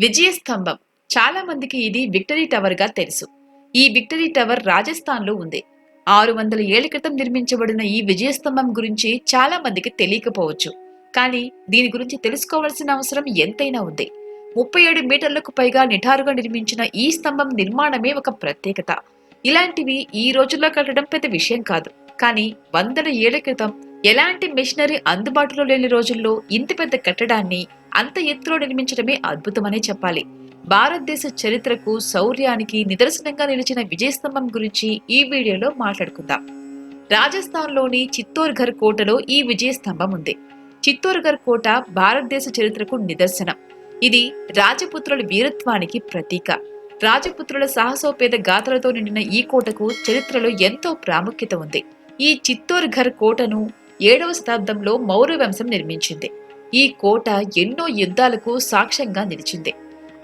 విజయస్తంభం. చాలా మందికి ఇది విక్టరీ టవర్గా తెలుసు. ఈ విక్టరీ టవర్ రాజస్థాన్లో ఉంది. ఆరు వందల ఏళ్ళ క్రితం నిర్మించబడిన ఈ విజయస్తంభం గురించి చాలా మందికి తెలియకపోవచ్చు. కానీ దీని గురించి తెలుసుకోవాల్సిన అవసరం ఎంతైనా ఉంది. ముప్పై ఏడు మీటర్లకు పైగా నిఠారుగా నిర్మించిన ఈ స్తంభం నిర్మాణమే ఒక ప్రత్యేకత. ఇలాంటివి ఈ రోజుల్లో కట్టడం పెద్ద విషయం కాదు. కానీ వందల ఏళ్ళ క్రితం ఎలాంటి మిషనరీ అందుబాటులో లేని రోజుల్లో ఇంత పెద్ద కట్టడాన్ని అంత ఎత్తులో నిర్మించడమే అద్భుతమనే చెప్పాలి. భారతదేశ చరిత్రకు శౌర్యానికి నిదర్శనంగా నిలిచిన విజయస్తంభం గురించి ఈ వీడియోలో మాట్లాడుకుందాం. రాజస్థాన్లోని చిత్తోర్ఘర్ కోటలో ఈ విజయస్తంభం ఉంది. చిత్తోర్ఘర్ కోట భారతదేశ చరిత్రకు నిదర్శనం. ఇది రాజపుత్రుల వీరత్వానికి ప్రతీక. రాజపుత్రుల సాహసోపేత గాథలతో నిండిన ఈ కోటకు చరిత్రలో ఎంతో ప్రాముఖ్యత ఉంది. ఈ చిత్తోర్ఘర్ కోటను ఏడవ శతాబ్దంలో మౌర్య వంశం నిర్మించింది. ఈ కోట ఎన్నో యుద్ధాలకు సాక్ష్యంగా నిలిచింది.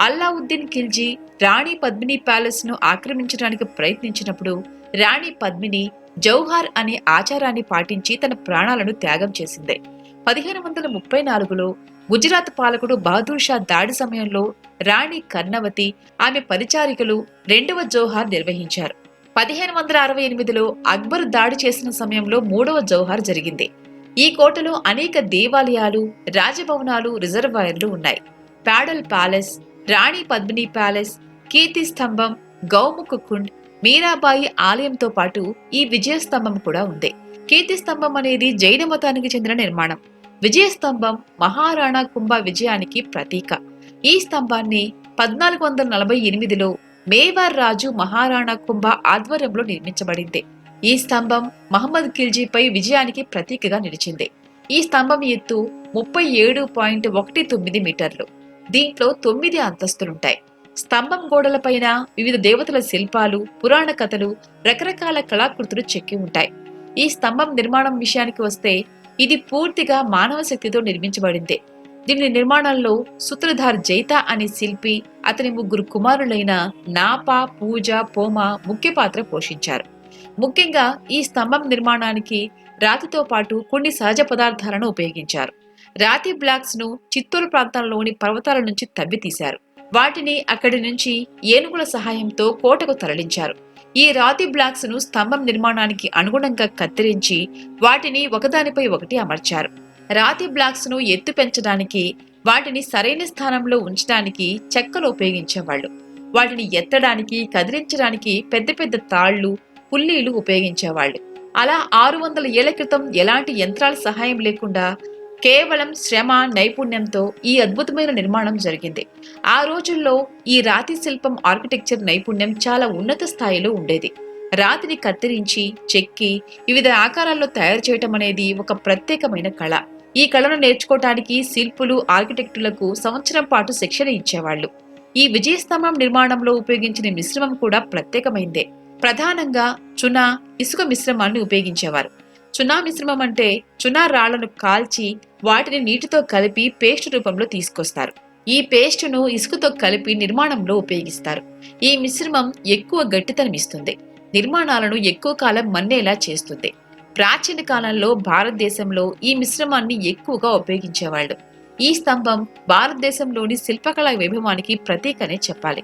అల్లావుద్దీన్ ఖిల్జీ రాణి పద్మిని ప్యాలెస్ను ఆక్రమించడానికి ప్రయత్నించినప్పుడు రాణి పద్మిని జౌహార్ అనే ఆచారాన్ని పాటించి తన ప్రాణాలను త్యాగం చేసింది. పదిహేను వందల ముప్పై నాలుగులో గుజరాత్ పాలకుడు బహదూర్ షా దాడి సమయంలో రాణి కర్ణవతి ఆమె పరిచారికలు రెండవ జౌహార్ నిర్వహించారు. పదిహేను వందల అరవై ఎనిమిదిలో అక్బర్ దాడి చేసిన సమయంలో మూడవ జౌహార్ జరిగింది. ఈ కోటలో అనేక దేవాలయాలు రాజభవనాలు రిజర్వాయర్లు ఉన్నాయి. ప్యాడల్ ప్యాలెస్ రాణి పద్మిని ప్యాలెస్ కీర్తి స్తంభం గౌముఖ కుండ్ మీరాబాయి ఆలయంతో పాటు ఈ విజయస్తంభం కూడా ఉంది. కీర్తి స్తంభం అనేది జైన మతానికి చెందిన నిర్మాణం. విజయస్తంభం మహారాణా కుంభ విజయానికి ప్రతీక. ఈ స్తంభాన్ని పద్నాలుగు వందల నలభై ఎనిమిదిలో మేవార్ రాజు మహారాణా కుంభ ఆధ్వర్యంలో నిర్మించబడింది. ఈ స్తంభం మహమ్మద్ ఖిల్జీపై విజయానికి ప్రతీకగా నిలిచింది. ఈ స్తంభం ఎత్తు ముప్పై ఏడు పాయింట్ ఒకటి తొమ్మిది మీటర్లు. దీంట్లో తొమ్మిది అంతస్తులుంటాయి. స్తంభం గోడలపైన వివిధ దేవతల శిల్పాలు పురాణ కథలు రకరకాల కళాకృతులు చెక్కి ఉంటాయి. ఈ స్తంభం నిర్మాణం విషయానికి వస్తే ఇది పూర్తిగా మానవ శక్తితో నిర్మించబడింది. దీని నిర్మాణంలో సూత్రధార్ జైతా అనే శిల్పి అతని ముగ్గురు కుమారులైన నాపా పూజ పోమా ముఖ్య పాత్ర పోషించారు. ముఖ్యంగా ఈ స్తంభం నిర్మాణానికి రాతితో పాటు కొన్ని సహజ పదార్థాలను ఉపయోగించారు. రాతి బ్లాక్స్ను చిత్తూరు ప్రాంతంలోని పర్వతాల నుంచి తవ్వితీశారు. వాటిని అక్కడి నుంచి ఏనుగుల సహాయంతో కోటకు తరలించారు. ఈ రాతి బ్లాక్స్ను స్తంభం నిర్మాణానికి అనుగుణంగా కత్తిరించి వాటిని ఒకదానిపై ఒకటి అమర్చారు. రాతి బ్లాక్స్ను ఎత్తు పెంచడానికి వాటిని సరైన స్థానంలో ఉంచడానికి చెక్కలు ఉపయోగించేవాళ్ళు. వాటిని ఎత్తడానికి కదిలించడానికి పెద్ద పెద్ద తాళ్ళు పుల్లీలు ఉపయోగించేవాళ్ళు. అలా ఆరు వందల ఏళ్ళ క్రితం ఎలాంటి యంత్రాల సహాయం లేకుండా కేవలం శ్రమ నైపుణ్యంతో ఈ అద్భుతమైన నిర్మాణం జరిగింది. ఆ రోజుల్లో ఈ రాతి శిల్పం ఆర్కిటెక్చర్ నైపుణ్యం చాలా ఉన్నత స్థాయిలో ఉండేది. రాతిని కత్తిరించి చెక్కి వివిధ ఆకారాల్లో తయారు చేయటం అనేది ఒక ప్రత్యేకమైన కళ. ఈ కళను నేర్చుకోవటానికి శిల్పులు ఆర్కిటెక్టులకు సంవత్సరం పాటు శిక్షణ ఇచ్చేవాళ్ళు. ఈ విజయస్తంభం నిర్మాణంలో ఉపయోగించిన మిశ్రమం కూడా ప్రత్యేకమైందే. ప్రధానంగా చునా ఇసుక మిశ్రమాన్ని ఉపయోగించేవారు. చునా మిశ్రమం అంటే చునా రాళ్ళను కాల్చి వాటిని నీటితో కలిపి పేస్ట్ రూపంలో తీసుకొస్తారు. ఈ పేస్టును ఇసుకతో కలిపి నిర్మాణంలో ఉపయోగిస్తారు. ఈ మిశ్రమం ఎక్కువ గట్టితనం ఇస్తుంది. నిర్మాణాలను ఎక్కువ కాలం మన్నేలా చేస్తుంది. ప్రాచీన కాలంలో భారతదేశంలో ఈ మిశ్రమాన్ని ఎక్కువగా ఉపయోగించేవాళ్ళు. ఈ స్తంభం భారతదేశంలోని శిల్పకళా వైభవానికి ప్రతీకనే చెప్పాలి.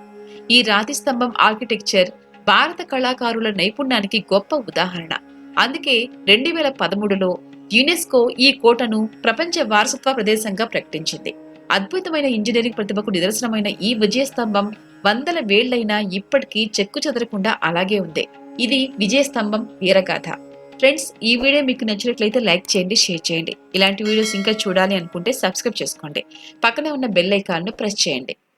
ఈ రాతి స్తంభం ఆర్కిటెక్చర్ భారత కళాకారుల నైపుణ్యానికి గొప్ప ఉదాహరణ. అందుకే రెండు వేల పదమూడులో యునెస్కో ఈ కోటను ప్రపంచ వారసత్వ ప్రదేశంగా ప్రకటించింది. అద్భుతమైన ఇంజనీరింగ్ ప్రతిభకు నిదర్శనమైన ఈ విజయస్తంభం వందల వేళ్ళైనా ఇప్పటికీ చెక్కు చెదరకుండా అలాగే ఉంది. ఇది విజయస్తంభం వీరగాథ. ఫ్రెండ్స్ ఈ వీడియో మీకు నచ్చినట్లయితే లైక్ చేయండి షేర్ చేయండి. ఇలాంటి వీడియోస్ ఇంకా చూడాలి అనుకుంటే సబ్స్క్రైబ్ చేసుకోండి. పక్కనే ఉన్న బెల్ ఐకాన్ను ప్రెస్ చేయండి.